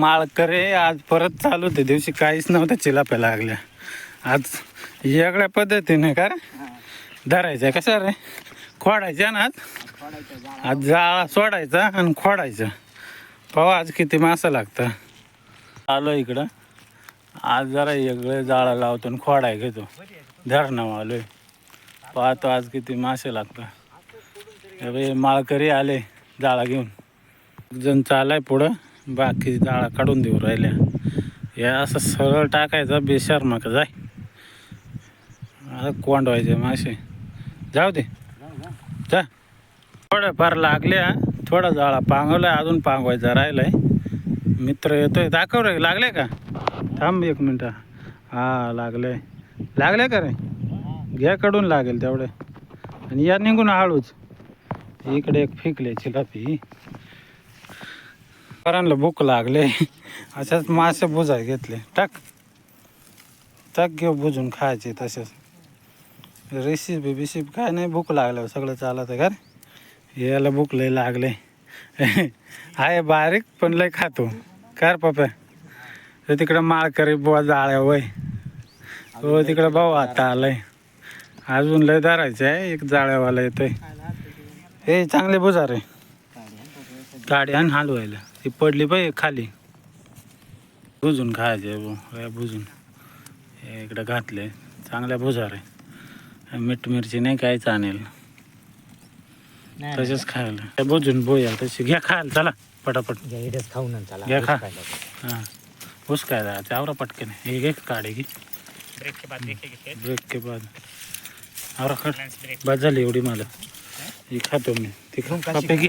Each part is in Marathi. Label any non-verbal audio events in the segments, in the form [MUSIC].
माळकरे आज परत चालू त्या दिवशी काहीच नव्हतं चिलाप्या लागल्या आज वेगळ्या पद्धतीने का रे? धरायचं कशा रे खोडायच्या ना आज? आज जाळा सोडायचा आणि खोडायचं. पाहा आज किती मासं लागतं. आलो इकडं. आज जरा वेगळं जाळा लावतो आणि खोडाय घेतो. धरणं आलोय पाहतो आज किती मासे लागतं माळकरी आले जाळा घेऊन. जण चालाय पुढं. बाकी जाळा काढून देऊ राहिल्या. या असं सरळ टाकायचा बेशार मग जाय. आता कोंडवायचे मासे. जाऊ दे. जा. थोडं फार लागल्या थोडा जाळा पांगवलाय अजून पांगवायचा राहिलाय. मित्र येतोय दाखव रे लागले का? थांब एक मिनटं. हा लागले लागले का रे? घ्या कडून लागेल तेवढे. आणि या निघून हळूच. इकडे एक फेकले चिलापी पोरांना भूक लागले. अशाच मासे बुजाय घेतले. टाक. टाक घेऊ बुजून खायचे तसेच. रेसिपी बिसिपी काय नाही भूक लागल्यावर हो, सगळं चालत आहे का याला भूक लय लागले. [LAUGHS] आहे बारीक पण लय खातो. कार पप्या तर हो, तिकडं माळकरी बुवा जाळ्या वय. हो तिकडं भाऊ आता आलाय. अजून लय धरायचं आहे एक जाळ्यावाला येतोय. हे चांगले बुजा रे. गाडी आण हलवायला. ती पडली पाहिजे खाली. बुजून खायचे हे इकडं घातले चांगल्या बुजा रे हे मीठ मिरची नाही काहीच आणेल. तसेच खायला. बुजून बोया तशी घ्या खायला चला पटापट. इथेच खाऊ ना चला. घ्या खा. हां. ऊस काय जायचं आवरा पटकन. हे घे काढे घे. ब्रेक के बाद ब्रेक के बाद. आवरा खा. ब्रेक बाद झाली एवढी मला. ही खातो मी. ती खा पप्पे घे.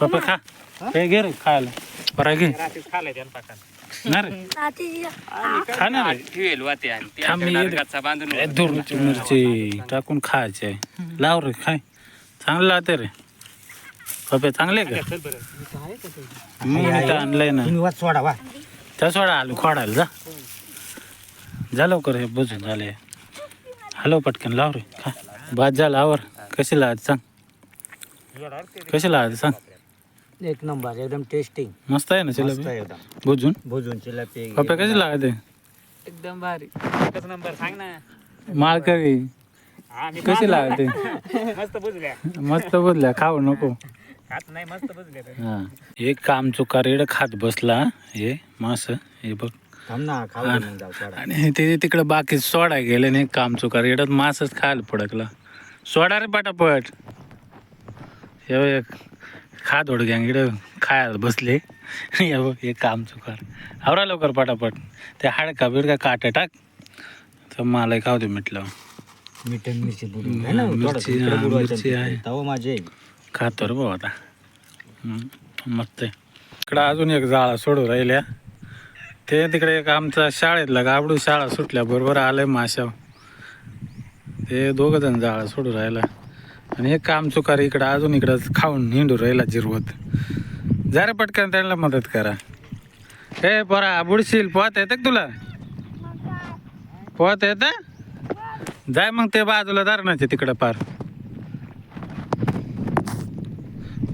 पप्पे खा. हे? घे रे खायला. परा घे. रात्री खा ले पाकान. ना रे. खा ना रे. थांब मी ए, दूर मिरची टाकून खायचे लाव रे खाय. चांगलं लावते रे. पप्पे चांगले का? मी इथं आणलंय ना. सोडा वा. त्या सोडा आलो खोडायला जा. जा लवकर हे बुजून झाले. हॅलो पटकन लाव रे. खा. भात झाला आवर. कशी लावायची सांग. कशी लावायची सांग. एक नंबर एकदम टेस्टिंग मस्त आहे ना मस्त चिला आहे एकदम. बुजून भुजून चिलापी पप्पा कशी लावायचे एकदम भारी. एकच नंबर सांग ना. माळकरी. आम्ही कशी लावायचे मस्त बुजल्या. मस्त बुजल्या खाऊ नको. खात नाही मस्त बुजल्या हा. एक काम चुकार एड खात बसला. हे मास हे बघ. थांब ना खाऊ. दे मग जाऊ सोडा. आणि ते तिकडं बाकी सोडा गेले नाही काम चुकार एडत मासच खायला पडकला सोडा रे पटापट. हे बघ, एक खात गँग इकडं खायला बसले. हे हे काम चुकार आवरा लवकर पटापट. ते हाडका बिडका काटे टाक. तर मला खाऊ दे म्हटलं. मिरची आहे मिरची, आहे. तव माझे. खातो रे भाऊ आता. मस्त आहे. इकडं अजून एक जाळा सोडू राहिल्या. ते तिकडे एक आमचा शाळेतला गाबडू शाळा सुटल्या बरोबर आलंय माशाव ते दोघं जण जाळा सोडू राहिला. आणि एक काम चुकार इकडं अजून इकडं खाऊन हिंडू राहिला जिरवत. जरा पटकन त्यांना मदत करा. हे पोरा बुडशील पोहत येतं का तुला? पोहत येतं? जाय मग ते बाजूला धरणाचे तिकडं पार.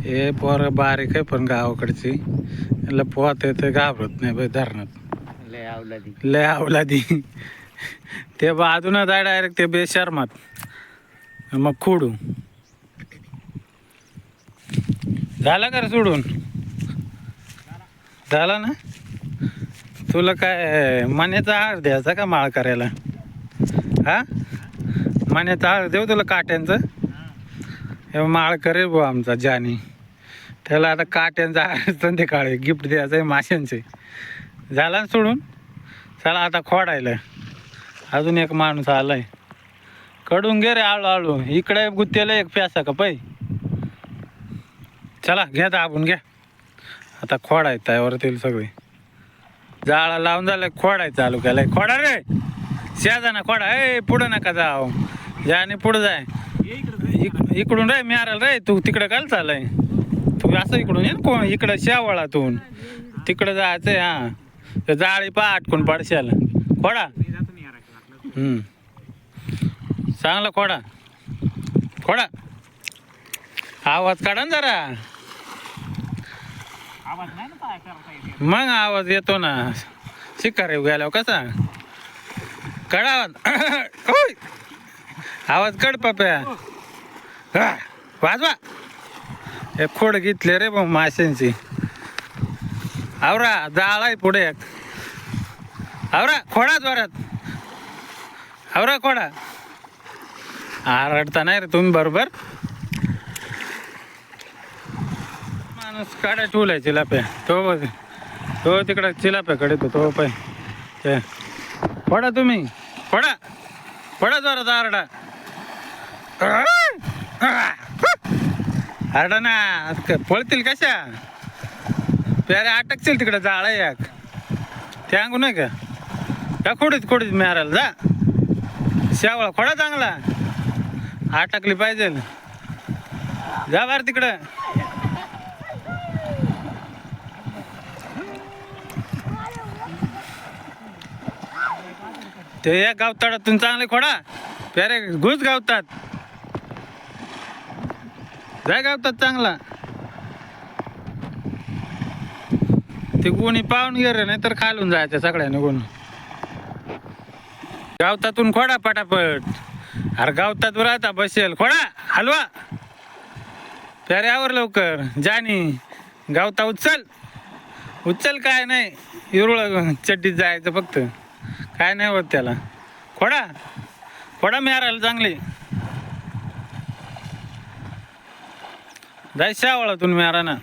हे पोर बारीक आहे पण गावाकडची. याला पोहत येते घाबरत नाही बाई धरणात. लय आवला दी लय आवला दी ते बाजूनं जाय डायरेक्ट ते बेशर्मात. मग खोडू. झाला का रे सोडून? झाला ना? तुला काय मण्याचा हार द्यायचा का माळ करायला? हा? मण्याचा हार देऊ तुला काट्यांचं? हे माळ करेल भाऊ आमचा जानी त्याला आता काट्यांचा हार संध्याकाळी गिफ्ट द्यायचं आहे माशांचे. झाला ना सोडून? चला आता खोडायला. अजून एक माणूस आलाय. कडून घे रे आळू आळू. इकडे गुत्तेला एक प्यासा का पै? चला घ्या दाबून घ्या. आता खोडाय त्यावरतील सगळे. जाळा लावून झालं खोडाय चालू केलाय. खोडा रे! शेजाना खोडा. ए पुढं नका जाव जाने पुढं जाय. इक- इकडून रे मिळाला रे तू तिकडं काल चालय तू असं इकडून ये कोण? इकडं शेवाळातून. तिकडं जायचंय हा. जाळी पा आटकून पडशाल. खोडा. हम्म. चांगला खोडा. खोडा. आवाज काढा ना जरा. आवाज नाही ना पाय करता येते मग आवाज येतो ना. शिकार गेल्यावर कसा? कड आवाज. ओय! आवाज कड पप्या. हा, वाजवा. हे खोड घेतले रे मग माशांची. आवरा जाळाय पुढे. एक आवरा खोडा जोरात. आवरा खोडा. आरडता नाही रे तुम्ही बरोबर. माणूस काड्या ठेवलाय चिलाप्या तो तो तिकडं चिलाप्याकडे तो तो पाय. ते. पडा तुम्ही. पडा. पडा जोरात आरडा. आरडा ना क- पळतील कशा? प्यारे अटकतील तिकडे जाळा एक. ते अंगू नाही का? त्या खोडीत खोडीत मारायला जा. शेवळा खोडा चांगला. अटकली पाहिजे जा बार तिकडं. ते या गावताडातून चांगले खोडा. प्यारे घुस गावतात. जाय गावतात चांगला. ते कोणी पाहून गेले नाही तर खालून जायचं सगळ्यांनी कोण. गावतातून खोडा पटापट. अरे गावतात राहता बसेल. खोडा हलवा. प्यारे आवर लवकर. जानी गावता उचल. उचल काय नाही. इरुळ चड्डीत जायचं फक्त. काय नाही होत त्याला. खोडा. खोडा मिळायला चांगली. जायच्या शावळातून मिळाला ना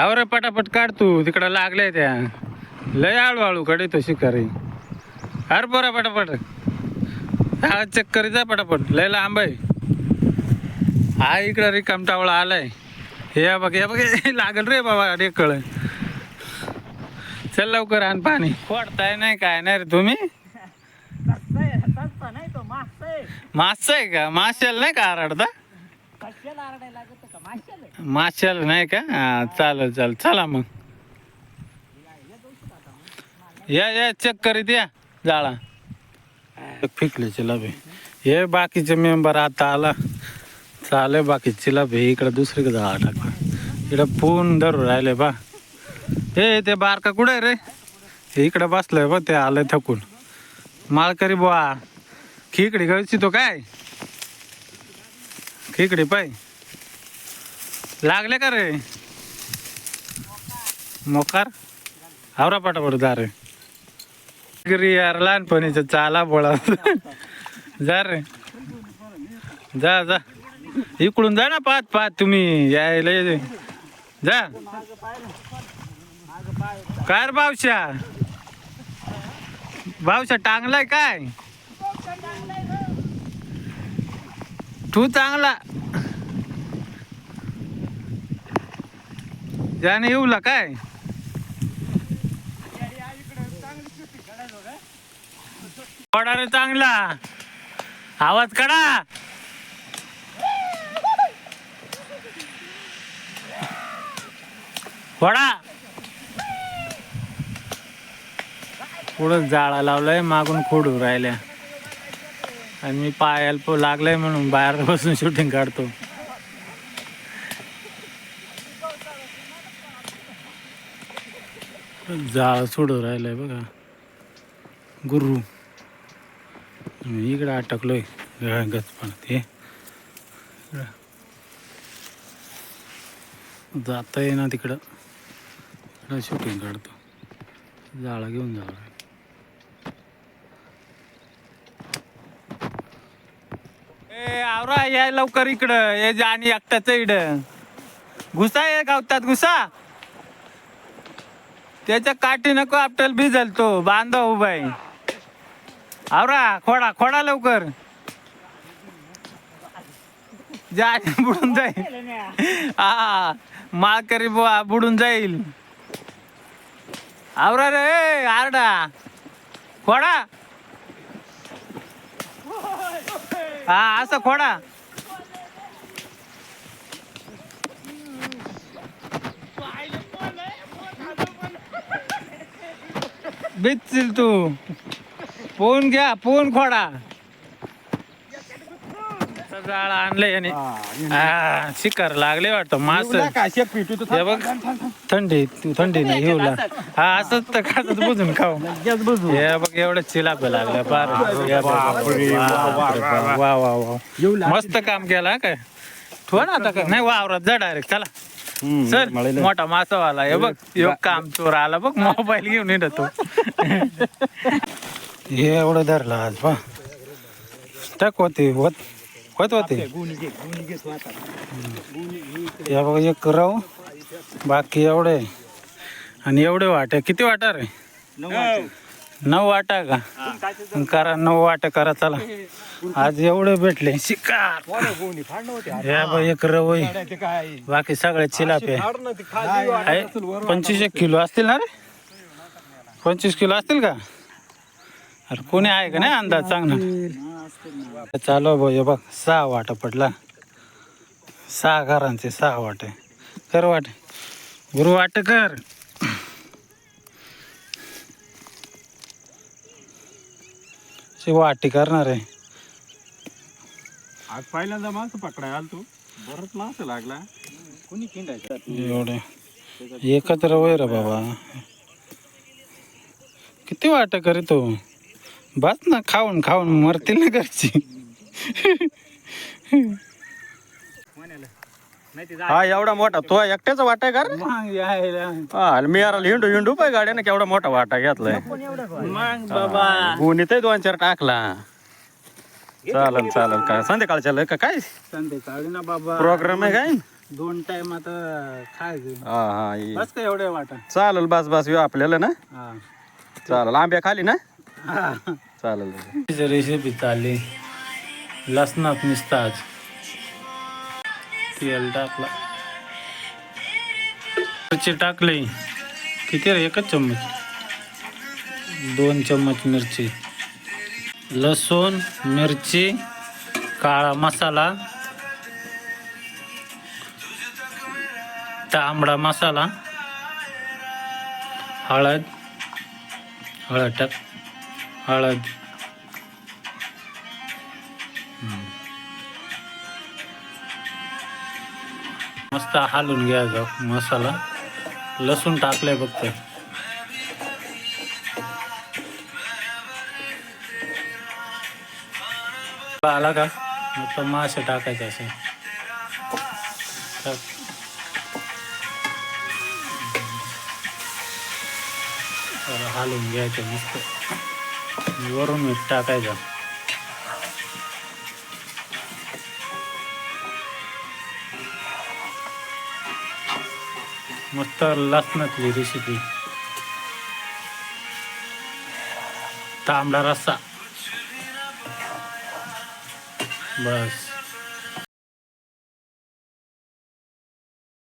आवर पटापट काढ तू. तिकडं लागले त्या. लय हळूहळू कडे तो शिकारी. अरे बरं पटापट. हा चेक करी जा पटापट. लय लांब आहे. हा इकडं रिकाम टावळा आलाय. हे बघ हे बघ लागल रे बाबा रे कळ चल लवकर आण पाणी. फोडताय नाही काय नाही रे तुम्ही? तसं नाही तो मागचं आहे. मास आहे का? माशाला नाही का आरडता? कशाला आरडायला लागत का माशाला माशाला नाही का? हा चालेल चालेल. चला मग. या या चेक करीत या जाळा. फिकले चिलाबे हे बाकीचे मेंबर आता आला. चाले बाकी चिलाबे इकडे दुसरीकडे जाळा टाकला. इकडं फोन धरून राहिले बा. हे ते बारका कुठे आहे रे? इकडे बसलंय बा ते आलंय थकून. माळकरी बुवा खिकडी गळची तो काय? खिकडी पाय. लागले का रे? मोकार? आवरा पाठापट जा रे. गिरी यार लहानपणीच्या चाला बोळा. जा रे. जा जा. इकडून जा ना पाहत पाहत तुम्ही. यायला जा. काय रे बावशा? बावशा टांगलाय काय? तू चांगला. ज्याने येऊला काय? पडा रे चांगला. आवाज काढा. वडा पुढं जाळा लावलाय मागून खोडू राहिल्या. आणि मी पायाला प- लागलाय म्हणून बाहेर बसून शूटिंग काढतो. जाळ सोडून राहिलंय बघा. गुरु. इकडं अटकलोय. गचपण ते जाता येईना तिकडं. इकडं शूटिंग काढतो. जाळा घेऊन जावं ए आवरा या लवकर इकडं. ये जाणी एकट्याच इकडं घुसा ये गावतात घुसा. त्याच्या काठी नको आपटल भिजल तो. बांधा उभाय आवरा खोडा खोडा लवकर. जा बुडून जाईल. हा माळकरी बुवा बुडून जाईल. आवरा रे आरडा. खोडा. हा असं खोडा. बिचशील तू. पोहून घ्या पोहून खोडा. जाळ आणले याने हा शिकार लागले वाटतं मास. हे बघ थंडी तू थंडी नाही येऊला हा असंच तर खातच बुजून खाऊ. हे बघ एवढं चिलापे लागल्या पार हे बघ, बापरे, वा वा वा मस्त काम केलं हा काय? ठेवा ना आता काय? नाही वावरात जा डायरेक्ट चला. सर मोठा मासावाला हे बघ योग काम चोर आला बघ मोबाईल घेऊन येतो [LAUGHS] हे एवढं धरलं आज पा टाक होते होत. होत होते या बघ एक राव बाकी एवढे आणि एवढे वाटे किती वाटा रे नऊ वाटा का करा नऊ वाटा करा चला आज एवढे भेटले शिकार या बघ एक रवई बाकी सगळे चिलापे पंचवीस एक किलो असतील ना रे पंचवीस किलो असतील का अरे कोणी आहे का नाही अंदाज ना चालू भाऊ हे बघ सहा वाटा पडला. सहा घरांचे सहा वाटे. कर वाटे. गुरु वाट कर. शी वाटी करणार आहे. आज पहिल्यांदा माणसं पकडाय आल तू. बरंच माणसं लागला. कोणी खिंडायचं? एवढे. एकत्र वय रे बाबा. किती वाट करीतो बस ना खाऊन खाऊन मरतील ना घरची. हा एवढा मोठा तो एकट्याचा वाटा का रे? मग यायला. हा मी यार हिंडू हिंडू पाय गाड्याने केवढा मोठा वाटा घेतलाय. मग बाबा. दोन चार टाकला. चालन चालन काय संध्याकाळच्या लय का काय? संध्याकाळी ना बाबा. प्रोग्राम आहे काय? दोन टाइम आता खायचं. हा हा ये. बस का एवढे वाटा? चालेल बस बस येऊ आपल्याला ना? हा. चालेल आंब्या खाली ना? हा. चालेल रेसिपी चालली लसणात नुसतं आज तेल टाकला मिरची टाकली किती रे? एकच चम्मच? दोन चम्मच मिरची। लसूण मिरची काळा मसाला तांबडा मसाला हळद हळद टाक. हळद मस्त हालून घ्यायचा मसाला लसूण टाकलंय फक्त आला का मग मासे टाकायचे असे हालून घ्यायचं मस्त वरून मीठ टाकायचं. मस्त लसणातली रेसिपी तांबडा रस्सा. बस.